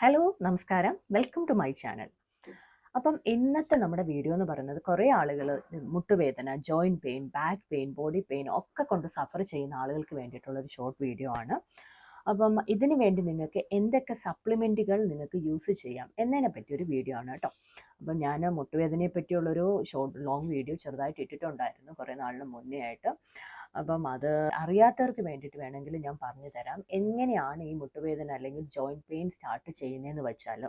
Hello നമസ്കാരം. Welcome to my channel അപ്പം ഇന്നത്തെ നമ്മുടെ വീഡിയോ എന്ന് പറയുന്നത് കുറേ ആളുകൾ മുട്ടുവേദന joint pain back pain body pain ഒക്കെ കൊണ്ട് സഫർ ചെയ്യുന്ന ആളുകൾക്ക് വേണ്ടിയിട്ടുള്ള ഒരു ഷോർട്ട് വീഡിയോ ആണ്. അപ്പം ഇതിന് വേണ്ടി നിങ്ങൾക്ക് എന്തൊക്കെ സപ്ലിമെന്റുകൾ നിങ്ങൾക്ക് യൂസ് ചെയ്യാം എന്നതിനെ പറ്റിയൊരു വീഡിയോ ആണ് കേട്ടോ. അപ്പം ഞാൻ മുട്ടുവേദനയെ പറ്റിയുള്ളൊരു ഷോർട്ട് ലോങ് വീഡിയോ ചെറുതായിട്ട് ഇട്ടിട്ടുണ്ടായിരുന്നു കുറേ നാളിന് മുന്നേ ആയിട്ട്. അപ്പം അത് അറിയാത്തവർക്ക് വേണ്ടിയിട്ട് വേണമെങ്കിൽ ഞാൻ പറഞ്ഞു തരാം. എങ്ങനെയാണ് ഈ മുട്ടുവേദന അല്ലെങ്കിൽ ജോയിന്റ് പെയിൻ സ്റ്റാർട്ട് ചെയ്യുന്നതെന്ന് വെച്ചാൽ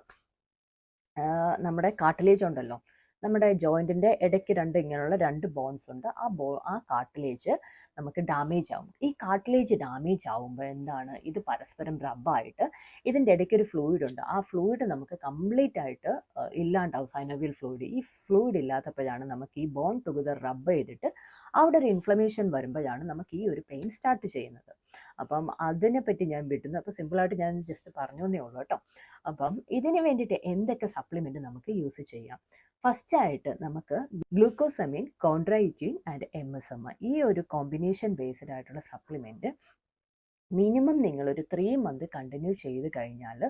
നമ്മുടെ കാട്ടിലേജ് ഉണ്ടല്ലോ നമ്മുടെ ജോയിന്റിന്റെ ഇടയ്ക്ക് രണ്ട് ഇങ്ങനെയുള്ള രണ്ട് ബോൺസ് ഉണ്ട്. ആ ബോ ആ കാട്ടിലേജ് നമുക്ക് ഡാമേജ് ആവും. ഈ കാട്ടിലേജ് ഡാമേജ് ആവുമ്പോൾ എന്താണ്? ഇത് പരസ്പരം റബ്ബായിട്ട് ഇതിന്റെ ഇടയ്ക്ക് ഒരു ഫ്ലൂയിഡ് ഉണ്ട്. ആ ഫ്ലൂയിഡ് നമുക്ക് കംപ്ലീറ്റ് ആയിട്ട് ഇല്ലാണ്ടാവും സൈനോവിയൽ ഫ്ലൂയിഡ് ഈ ഫ്ലൂയിഡ് ഇല്ലാത്തപ്പോഴാണ് നമുക്ക് ഈ ബോൺ ടുഗദർ റബ്ബ് ചെയ്തിട്ട് അവിടെ ഒരു ഇൻഫ്ലമേഷൻ വരുമ്പോഴാണ് നമുക്ക് ഈ ഒരു പെയിൻ സ്റ്റാർട്ട് ചെയ്യുന്നത്. അപ്പം അതിനെപ്പറ്റി ഞാൻ വിട്ടുന്നു. അപ്പോൾ സിമ്പിളായിട്ട് ഞാൻ ജസ്റ്റ് പറഞ്ഞു എന്നേ ഉള്ളൂ കേട്ടോ. അപ്പം ഇതിന് വേണ്ടിയിട്ട് എന്തൊക്കെ സപ്ലിമെന്റ് നമുക്ക് യൂസ് ചെയ്യാം? ഫസ്റ്റ് ആയിട്ട് നമുക്ക് glucosamine chondroitin and M S M ഈ ഒരു കോമ്പിനേഷൻ ബേസ്ഡ് ആയിട്ടുള്ള സപ്ലിമെന്റ് മിനിമം നിങ്ങൾ ഒരു ത്രീ മന്ത് കണ്ടിന്യൂ ചെയ്ത് കഴിഞ്ഞാൽ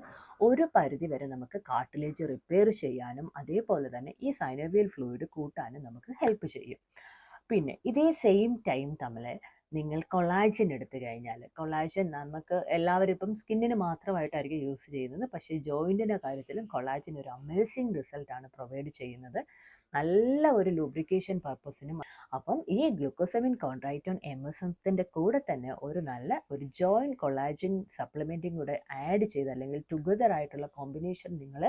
ഒരു പരിധി വരെ നമുക്ക് കാർട്ടിലേജ് റിപ്പയർ ചെയ്യാനും അതേപോലെ തന്നെ ഈ സൈനോവിയൽ ഫ്ലൂയിഡ് കൂട്ടാനും നമുക്ക് ഹെൽപ്പ് ചെയ്യും. പിന്നെ ഇതേ സെയിം ടൈം തമ്മിൽ നിങ്ങൾ കൊളാജൻ എടുത്തു കഴിഞ്ഞാൽ കൊളാജൻ നമുക്ക് എല്ലാവരും ഇപ്പം സ്കിന്നിന് മാത്രമായിട്ടായിരിക്കും യൂസ് ചെയ്യുന്നത്. പക്ഷേ ജോയിന്റിന്റെ കാര്യത്തിലും കൊളാജൻ ഒരു അമേസിങ് റിസൾട്ടാണ് പ്രൊവൈഡ് ചെയ്യുന്നത്. നല്ല ഒരു ലൂബ്രിക്കേഷൻ പർപ്പസിനും അപ്പം ഈ ഗ്ലൂക്കോസമിൻ കോൺട്രൈറ്റോൺ എം എസ് എത്തിന്റെ കൂടെ തന്നെ ഒരു നല്ല ഒരു ജോയിന്റ് കൊളാജിൻ സപ്ലിമെന്റും കൂടെ ആഡ് ചെയ്ത് അല്ലെങ്കിൽ ടുഗദർ ആയിട്ടുള്ള കോമ്പിനേഷൻ നിങ്ങൾ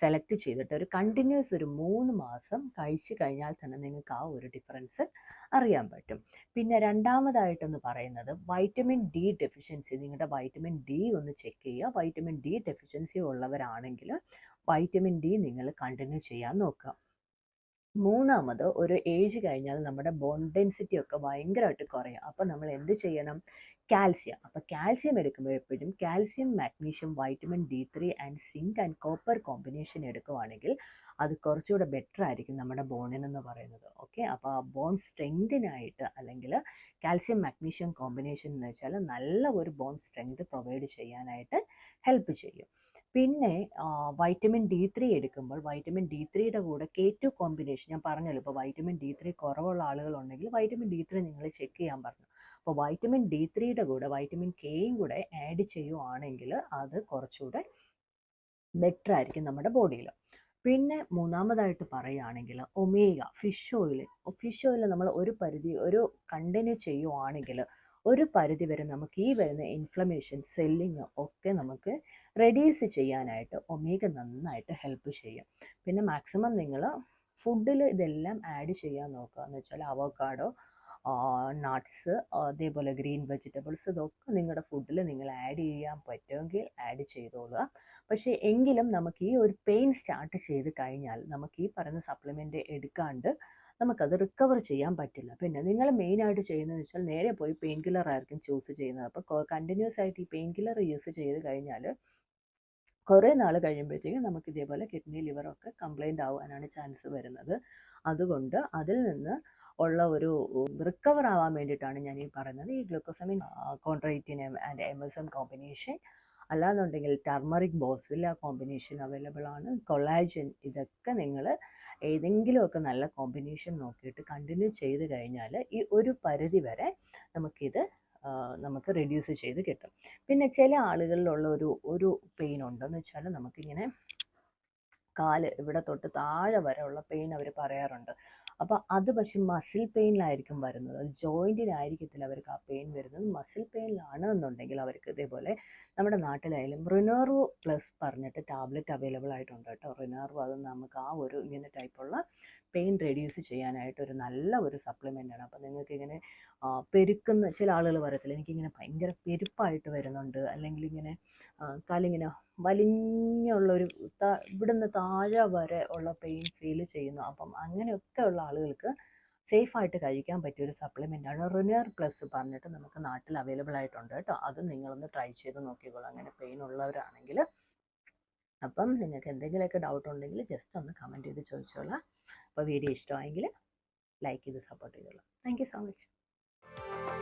സെലക്ട് ചെയ്തിട്ട് ഒരു കണ്ടിന്യൂസ് ഒരു മൂന്ന് മാസം കഴിച്ചു കഴിഞ്ഞാൽ തന്നെ നിങ്ങൾക്ക് ആ ഒരു ഡിഫറൻസ് അറിയാൻ പറ്റും. പിന്നെ രണ്ടാമതായിട്ടെന്ന് പറയുന്നത് വൈറ്റമിൻ ഡി ഡെഫിഷ്യൻസി നിങ്ങളുടെ വൈറ്റമിൻ ഡി ഒന്ന് ചെക്ക് ചെയ്യുക വൈറ്റമിൻ ഡി ഡെഫിഷ്യൻസി ഉള്ളവരാണെങ്കിൽ വൈറ്റമിൻ ഡി നിങ്ങൾ കണ്ടിന്യൂ ചെയ്യാൻ നോക്കുക മൂന്നാമത് ഒരു ഏജ് കഴിഞ്ഞാൽ നമ്മുടെ ബോൺ ഡെൻസിറ്റി ഒക്കെ ഭയങ്കരമായിട്ട് കുറയും. അപ്പോൾ നമ്മൾ എന്ത് ചെയ്യണം? കാൽസ്യം അപ്പോൾ കാൽസ്യം എടുക്കുമ്പോൾ എപ്പോഴും calcium magnesium vitamin D three and zinc and copper combination എടുക്കുവാണെങ്കിൽ അത് കുറച്ചുകൂടെ ബെറ്റർ ആയിരിക്കും നമ്മുടെ ബോണിനെന്ന് പറയുന്നത്. ഓക്കെ അപ്പോൾ ആ ബോൺ സ്ട്രെങ്തിനായിട്ട് അല്ലെങ്കിൽ കാൽസ്യം മാഗ്നീഷ്യം കോമ്പിനേഷൻ എന്ന് വെച്ചാൽ നല്ല ഒരു ബോൺ സ്ട്രെങ്ത് പ്രൊവൈഡ് ചെയ്യാനായിട്ട് ഹെൽപ്പ് ചെയ്യും. പിന്നെ വൈറ്റമിൻ ഡി ത്രീ എടുക്കുമ്പോൾ വൈറ്റമിൻ ഡി ത്രീയുടെ കൂടെ കെ ടു കോമ്പിനേഷൻ ഞാൻ പറഞ്ഞല്ലോ ഇപ്പോൾ വൈറ്റമിൻ ഡി ത്രീ കുറവുള്ള ആളുകളുണ്ടെങ്കിൽ വൈറ്റമിൻ ഡി ത്രീ നിങ്ങൾ ചെക്ക് ചെയ്യാൻ പറഞ്ഞു. അപ്പോൾ വൈറ്റമിൻ ഡി ത്രീയുടെ കൂടെ വൈറ്റമിൻ കെയും കൂടെ ആഡ് ചെയ്യുവാണെങ്കിൽ അത് കുറച്ചുകൂടെ ബെറ്റർ ആയിരിക്കും നമ്മുടെ ബോഡിയിൽ പിന്നെ മൂന്നാമതായിട്ട് പറയുകയാണെങ്കിൽ omega fish oil fish oil നമ്മൾ ഒരു പരിധി ഒരു കണ്ടിന്യൂ ചെയ്യുവാണെങ്കിൽ ഒരു പരിധി വരെ നമുക്ക് ഈ വരുന്ന ഇൻഫ്ലമേഷൻ സെല്ലിങ് ഒക്കെ നമുക്ക് റെഡ്യൂസ് ചെയ്യാനായിട്ട് ഒമേഗ നന്നായിട്ട് ഹെൽപ്പ് ചെയ്യും. പിന്നെ മാക്സിമം നിങ്ങൾ ഫുഡിൽ ഇതെല്ലാം ആഡ് ചെയ്യാൻ നോക്കുക. എന്ന് വെച്ചാൽ അവക്കാഡോ നട്ട്സ് അതേപോലെ ഗ്രീൻ വെജിറ്റബിൾസ് ഇതൊക്കെ നിങ്ങളുടെ ഫുഡിൽ നിങ്ങൾ ആഡ് ചെയ്യാൻ പറ്റുമെങ്കിൽ ആഡ് ചെയ്തോളുക. പക്ഷേ എങ്കിലും നമുക്ക് ഈ ഒരു പെയിൻ സ്റ്റാർട്ട് ചെയ്ത് കഴിഞ്ഞാൽ നമുക്ക് ഈ പറയുന്ന സപ്ലിമെന്റ് എടുക്കാണ്ട് നമുക്കത് റിക്കവർ ചെയ്യാൻ പറ്റില്ല. പിന്നെ നിങ്ങൾ മെയിനായിട്ട് ചെയ്യുന്നതെന്ന് വെച്ചാൽ നേരെ പോയി പെയിൻ കില്ലർ ആയിരിക്കും ചൂസ് ചെയ്യുന്നത്. അപ്പോൾ കണ്ടിന്യൂസ് ആയിട്ട് ഈ പെയിൻ കില്ലർ യൂസ് ചെയ്ത് കഴിഞ്ഞാൽ കുറേ നാൾ കഴിയുമ്പോഴത്തേക്കും നമുക്ക് ഇതേപോലെ കിഡ്നി ലിവറൊക്കെ കംപ്ലൈന്റ് ആവാനാണ് ചാൻസ് വരുന്നത്. അതുകൊണ്ട് അതിൽ നിന്ന് ഉള്ള ഒരു റിക്കവർ ആവാൻ വേണ്ടിയിട്ടാണ് ഞാൻ ഈ പറയുന്നത്. ഈ glucosamine chondroitin and M combination അല്ലാന്നുണ്ടെങ്കിൽ ടർമറിക് ബോസ്വില്ല കോമ്പിനേഷൻ അവൈലബിൾ ആണ്. കൊളാജൻ ഇതൊക്കെ നിങ്ങൾ ഏതെങ്കിലുമൊക്കെ നല്ല കോമ്പിനേഷൻ നോക്കിയിട്ട് കണ്ടിന്യൂ ചെയ്ത് കഴിഞ്ഞാൽ ഈ ഒരു പരിധി വരെ നമുക്കിത് നമുക്ക് റെഡ്യൂസ് ചെയ്ത് കിട്ടും. പിന്നെ ചില ആളുകളിലുള്ള ഒരു ഒരു പെയിൻ ഉണ്ടെന്ന് വെച്ചാൽ നമുക്കിങ്ങനെ കാൽ ഇവിടെ തൊട്ട് താഴെ വരെ ഉള്ള പെയിൻ അവർ പറയാറുണ്ട്. അപ്പോൾ അത് പക്ഷെ മസിൽ പെയിനിലായിരിക്കും വരുന്നത്. അത് ജോയിന്റിനായിരിക്കത്തില്ല അവർക്ക് ആ പെയിൻ വരുന്നത്. മസിൽ പെയിനിലാണ് എന്നുണ്ടെങ്കിൽ അവർക്ക് ഇതേപോലെ നമ്മുടെ നാട്ടിലായാലും റിനർവ് പ്ലസ് പറഞ്ഞിട്ട് ടാബ്ലറ്റ് അവൈലബിൾ ആയിട്ടുണ്ട് കേട്ടോ. റിനർവ് അത് നമുക്ക് ആ ഒരു ഇങ്ങനെ ടൈപ്പുള്ള പെയിൻ റെഡ്യൂസ് ചെയ്യാനായിട്ട് ഒരു നല്ല ഒരു ആണ്. അപ്പോൾ നിങ്ങൾക്ക് ഇങ്ങനെ പെരുക്കുന്ന ചില ആളുകൾ പറയത്തില്ല എനിക്കിങ്ങനെ ഭയങ്കര പെരുപ്പായിട്ട് വരുന്നുണ്ട്. അല്ലെങ്കിൽ ഇങ്ങനെ കാലിങ്ങനെ വലിഞ്ഞുള്ളൊരു ഇവിടുന്ന് താഴെ വരെ ഉള്ള പെയിൻ ഫീൽ ചെയ്യുന്നു. അപ്പം അങ്ങനെയൊക്കെ ഉള്ള ആളുകൾക്ക് സേഫായിട്ട് കഴിക്കാൻ പറ്റിയ ഒരു സപ്ലിമെന്റ് ആണ് റിനിയർ പ്ലസ് പറഞ്ഞിട്ട് നമുക്ക് നാട്ടിൽ അവൈലബിൾ ആയിട്ടുണ്ട് കേട്ടോ. അത് നിങ്ങളൊന്ന് ട്രൈ ചെയ്ത് നോക്കിക്കോളൂ. അങ്ങനെ പെയിൻ ഉള്ളവരാണെങ്കിൽ. അപ്പം നിങ്ങൾക്ക് എന്തെങ്കിലുമൊക്കെ ഡൗട്ട് ഉണ്ടെങ്കിൽ ജസ്റ്റ് ഒന്ന് കമന്റ് ചെയ്ത് ചോദിച്ചോളാം. അപ്പോൾ വീഡിയോ ഇഷ്ടമായെങ്കിൽ ലൈക്ക് ചെയ്ത് സപ്പോർട്ട് ചെയ്തോളാം. Thank you so much